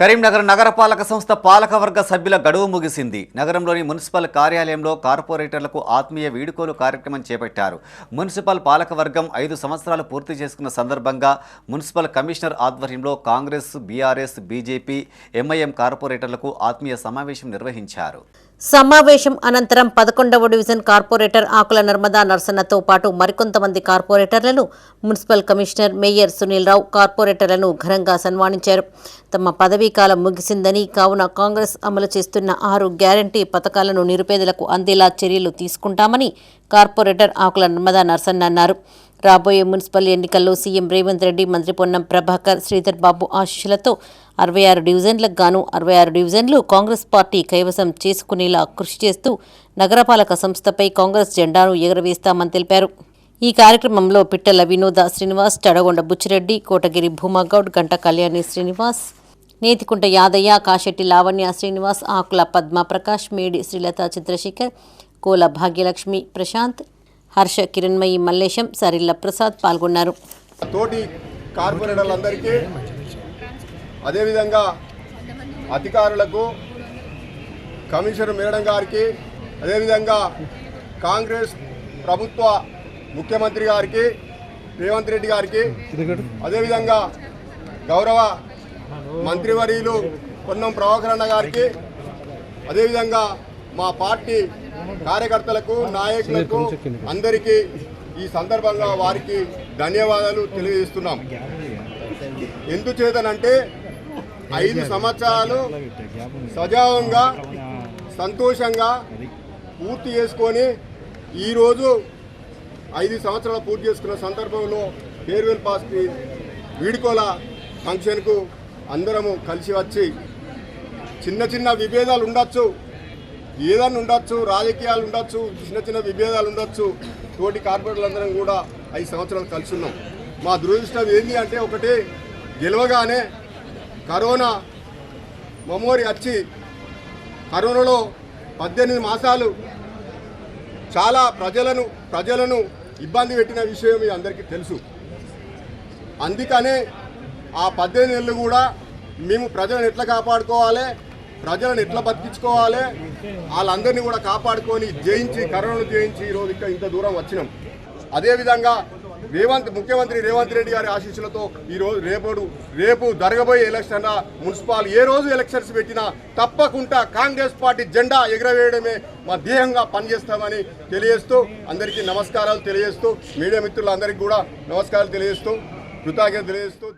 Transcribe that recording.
కరీంనగర్ నగరపాలక సంస్థ పాలకవర్గ సభ్యుల గడువు ముగిసింది. నగరంలోని మున్సిపల్ కార్యాలయంలో కార్పొరేటర్లకు ఆత్మీయ వీడుకోలు కార్యక్రమం చేపట్టారు. మున్సిపల్ పాలకవర్గం ఐదు సంవత్సరాలు పూర్తి చేసుకున్న సందర్భంగా మున్సిపల్ కమిషనర్ ఆధ్వర్యంలో కాంగ్రెస్ బీఆర్ఎస్ బీజేపీ ఎంఐఎం కార్పొరేటర్లకు ఆత్మీయ సమావేశం నిర్వహించారు. సమావేశం అనంతరం పదకొండవ డివిజన్ కార్పొరేటర్ ఆకుల నర్మదా నర్సన్నతో పాటు మరికొంతమంది కార్పొరేటర్లను municipal commissioner mayor Sunil Rao కార్పొరేటర్లను ఘనంగా సన్మానించారు. తమ పదవి కాలం ముగిసిందని కావున కాంగ్రెస్ అమలు చేస్తున్న ఆరు గ్యారంటీ పథకాలను నిరుపేదలకు అందేలా చర్యలు తీసుకుంటామని కార్పొరేటర్ ఆకుల నర్మదా నర్సన్న అన్నారు. రాబోయే మున్సిపల్ ఎన్నికల్లో సీఎం రేవంత్ రెడ్డి మంత్రి పొన్నం ప్రభాకర్ శ్రీధర్ బాబు ఆశీస్సులతో అరవై ఆరు డివిజన్లకు గాను అరవై ఆరు డివిజన్లు కాంగ్రెస్ పార్టీ కైవసం చేసుకునేలా కృషి చేస్తూ నగరపాలక సంస్థపై కాంగ్రెస్ జెండాను ఎగురవేస్తామని తెలిపారు. ఈ కార్యక్రమంలో పిట్టల వినోద శ్రీనివాస్ చడగొండ బుచ్చిరెడ్డి కోటగిరి భూమాగౌడ్ గంట కళ్యాణి శ్రీనివాస్ నేతికుంట యాదయ్య కాశెట్టి లావణ్య శ్రీనివాస్ ఆకుల పద్మ ప్రకాష్ మేడి శ్రీలత చంద్రశేఖర్ కోల భాగ్యలక్ష్మి ప్రశాంత్ హర్ష కిరణ్మయి మల్లేశం సరిల్ల ప్రసాద్ పాల్గొన్నారు. తోటి కార్పొరేటర్లందరికీ అదేవిధంగా అధికారులకు కమిషనర్ మేడం గారికి అదేవిధంగా కాంగ్రెస్ ప్రభుత్వ ముఖ్యమంత్రి గారికి రేవంత్ రెడ్డి గారికి అదేవిధంగా గౌరవ మంత్రివర్యులు పొన్నం ప్రభాకరణ అన్న గారికి అదేవిధంగా మా పార్టీ కార్యకర్తలకు నాయకులకు అందరికీ ఈ సందర్భంగా వారికి ధన్యవాదాలు తెలియజేస్తున్నాం. ఎందుచేతనంటే ఐదు సంవత్సరాలు సజావంగా సంతోషంగా పూర్తి చేసుకొని ఈరోజు ఐదు సంవత్సరాలు పూర్తి చేసుకున్న సందర్భంలో ఫేర్వెల్ పాస్కి వీడుకోల ఫంక్షన్కు అందరము కలిసి వచ్చి చిన్న చిన్న విభేదాలు ఉండొచ్చు ఏదన్నా ఉండొచ్చు రాజకీయాలు ఉండొచ్చు చిన్న చిన్న విభేదాలు ఉండొచ్చు తోటి కార్పొరేటర్లందరం కూడా ఐదు సంవత్సరాలు కలిసి ఉన్నాం. మా దురదృష్టం ఏంటి అంటే ఒకటి గెలవగానే కరోనా మమోరి వచ్చి కరోనాలో పద్దెనిమిది మాసాలు చాలా ప్రజలను ప్రజలను ఇబ్బంది పెట్టిన విషయం మీ అందరికీ తెలుసు. అందుకనే ఆ పద్దెనిమిది నెలలు కూడా మేము ప్రజలను ఎట్లా కాపాడుకోవాలి? ప్రజలను ఎట్లా బతికించుకోవాలి? వాళ్ళందరినీ కూడా కాపాడుకొని జయించి కరోనాను జయించి ఈరోజు ఇక్కడ ఇంత దూరం వచ్చినాం. అదేవిధంగా రేవంత్ ముఖ్యమంత్రి రేవంత్ రెడ్డి గారి ఆశీస్సులతో ఈరోజు రేపడు రేపు జరగబోయే ఎలక్షన్ మున్సిపల్ ఏ రోజు ఎలక్షన్స్ పెట్టినా తప్పకుండా కాంగ్రెస్ పార్టీ జెండా ఎగరవేయడమే మా ధ్యేయంగా పనిచేస్తామని తెలియజేస్తూ అందరికీ నమస్కారాలు తెలియజేస్తూ మీడియా మిత్రులందరికీ కూడా నమస్కారాలు తెలియజేస్తూ కృతజ్ఞత తెలియజేస్తూ